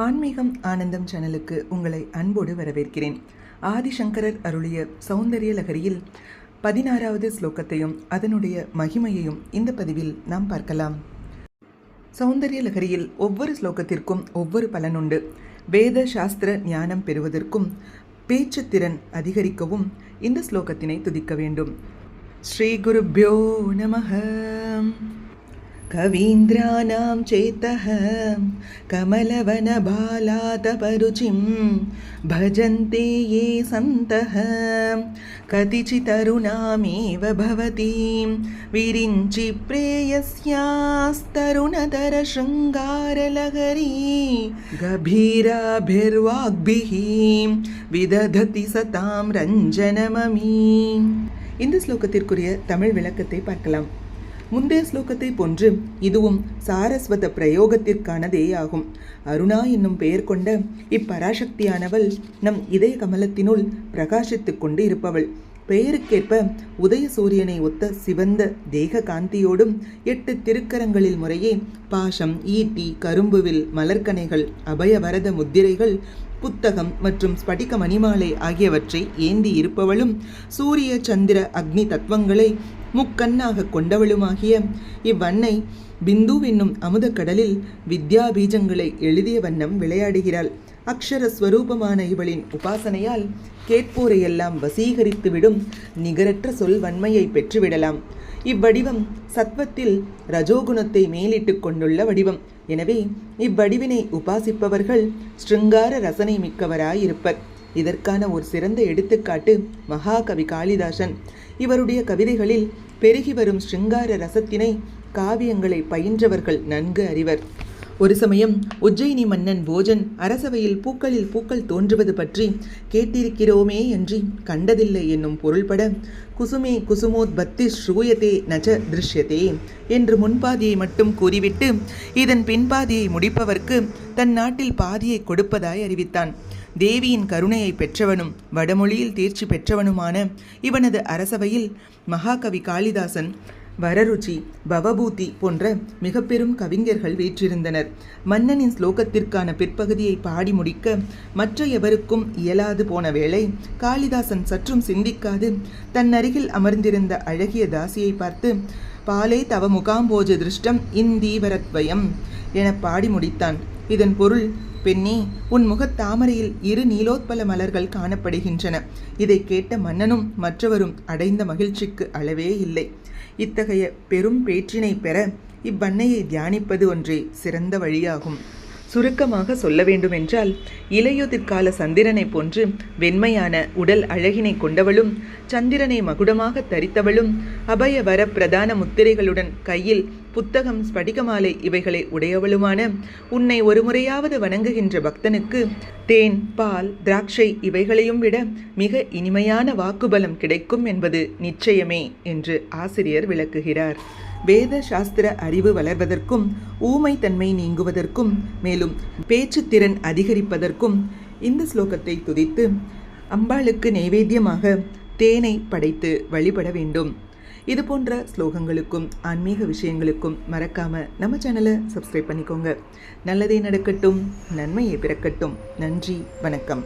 ஆன்மீகம் ஆனந்தம் சேனலுக்கு உங்களை அன்போடு வரவேற்கிறேன். ஆதிசங்கரர் அருளிய சௌந்தரிய லகரியில் பதினாறாவது ஸ்லோகத்தையும் அதனுடைய மகிமையையும் இந்த பதிவில் நாம் பார்க்கலாம். சௌந்தரிய லகரியில் ஒவ்வொரு ஸ்லோகத்திற்கும் ஒவ்வொரு பலனுண்டு வேத சாஸ்திர ஞானம் பெறுவதற்கும் பேச்சு திறன் அதிகரிக்கவும் இந்த ஸ்லோகத்தினை துதிக்க வேண்டும். ஸ்ரீ குருப்யோ நமः कवीन्द्राणां चेतः कमलवनबालातपरुचिं भजन्ते ये सन्तः कतिचितरुणामेव भवतीं विरिञ्चि प्रेयस्यास्तरुणतरशृङ्गारलहरी गभीराभिर्वाग्भिः विदधति सतां रञ्जनममी இந்த ஸ்லோகத்திற்குரிய தமிழ் விளக்கத்தை பார்க்கலாம் முந்தைய ஸ்லோகத்தை போன்று இதுவும் சாரஸ்வத பிரயோகத்திற்கானதேயாகும் அருணா என்னும் பெயர் கொண்ட இப்பராசக்தியானவள் நம் இதய கமலத்தினுள் பிரகாசித்துக் கொண்டு இருப்பவள் பெயருக்கேற்ப உதய சூரியனை ஒத்த சிவந்த தேக காந்தியோடும் எட்டு திருக்கரங்களில் முறையே பாசம் ஈட்டி கரும்புவில் மலர்கனைகள் அபயவரத முத்திரைகள் புத்தகம் மற்றும் ஸ்படிக மணிமாலை ஆகியவற்றை ஏந்தி இருப்பவளும் சூரிய சந்திர அக்னி தத்துவங்களை முக்கண்ணாக கொண்டவளுமாகிய இவ்வன்னை பிந்து என்னும் அமுத கடலில் வித்யா பீஜங்களை எழுதிய வண்ணம் விளையாடுகிறாள். அக்ஷர ஸ்வரூபமான இவளின் உபாசனையால் கேட்போரையெல்லாம் வசீகரித்துவிடும் நிகரற்ற சொல் வன்மையை பெற்றுவிடலாம். இவ்வடிவம் சத்வத்தில் ரஜோகுணத்தை மேலிட்டு கொண்டுள்ள வடிவம். எனவே இவ்வடிவினை உபாசிப்பவர்கள் ஸ்ருங்கார ரசனை மிக்கவராயிருப்பர். இதற்கான ஒரு சிறந்த எடுத்துக்காட்டு மகாகவி காளிதாசன். இவருடைய கவிதைகளில் பெருகி வரும் ஸ்ருங்கார ரசத்தினை காவியங்களை பயின்றவர்கள் நன்கு அறிவர். ஒரு சமயம் உஜ்ஜயினி மன்னன் போஜன் அரசவையில் பூக்களில் பூக்கள் தோன்றுவது பற்றி கேட்டிருக்கிறோமே என்று கண்டதில்லை என்னும் பொருள்பட குசுமே குசுமோத்பத்தி ஸ்ரூயதே நஜ திருஷ்யதே என்று முன்பாதியை மட்டும் கூறிவிட்டு இதன் பின்பாதியை முடிப்பவர்க்கு தன் நாட்டில் பாதியை கொடுப்பதாய் அறிவித்தான். தேவியின் கருணையை பெற்றவனும் வடமொழியில் தேர்ச்சி பெற்றவனுமான இவனது அரசவையில் மகாகவி காளிதாசன் வரருச்சி பவபூதி போன்ற மிக பெரும் கவிஞர்கள் வீற்றிருந்தனர். மன்னனின் ஸ்லோகத்திற்கான பிற்பகுதியை பாடி முடிக்க மற்ற எவருக்கும் இயலாது போன வேளை காளிதாசன் சற்றும் சிந்திக்காது தன் அருகில் அமர்ந்திருந்த அழகிய தாசியை பார்த்து பாலே தவ முகாம்போஜ திருஷ்டம் இந்தீவரத்வயம் என பாடி முடித்தான். இதன் பொருள் பெண்ணே உன் முகத் தாமரையில் இரு நீலோத்பல மலர்கள் காணப்படுகின்றன. இதை கேட்ட மன்னனும் மற்றவரும் அடைந்த மகிழ்ச்சிக்கு அளவே இல்லை. இத்தகைய பெரும் பேற்றினை பெற இவ்வன்னையை தியானிப்பது ஒன்றே சிறந்த வழியாகும். சுருக்கமாக சொல்ல வேண்டுமென்றால் இளையுதிர்கால சந்திரனை போன்று வெண்மையான உடல் அழகினை கொண்டவளும் சந்திரனை மகுடமாக தரித்தவளும் அபய வர பிரதான முத்திரைகளுடன் கையில் புத்தகம் ஸ்படிகமாலை இவைகளை உடையவளுமான உன்னை ஒரு முறையாவது வணங்குகின்ற பக்தனுக்கு தேன் பால் திராட்சை இவைகளையும் விட மிக இனிமையான வாக்குபலம் கிடைக்கும் என்பது நிச்சயமே என்று ஆசிரியர் விளக்குகிறார். வேத சாஸ்திர அறிவு வளர்வதற்கும் ஊமை தன்மை நீங்குவதற்கும் மேலும் பேச்சுத்திறன் அதிகரிப்பதற்கும் இந்த ஸ்லோகத்தை துதித்து அம்பாளுக்கு நைவேத்தியமாக தேனை படைத்து வழிபட வேண்டும். இது போன்ற ஸ்லோகங்களுக்கும் ஆன்மீக விஷயங்களுக்கும் மறக்காம நம்ம சேனலை சப்ஸ்கிரைப் பண்ணிக்கோங்க. நல்லதே நடக்கட்டும் நன்மையை பிறக்கட்டும். நன்றி வணக்கம்.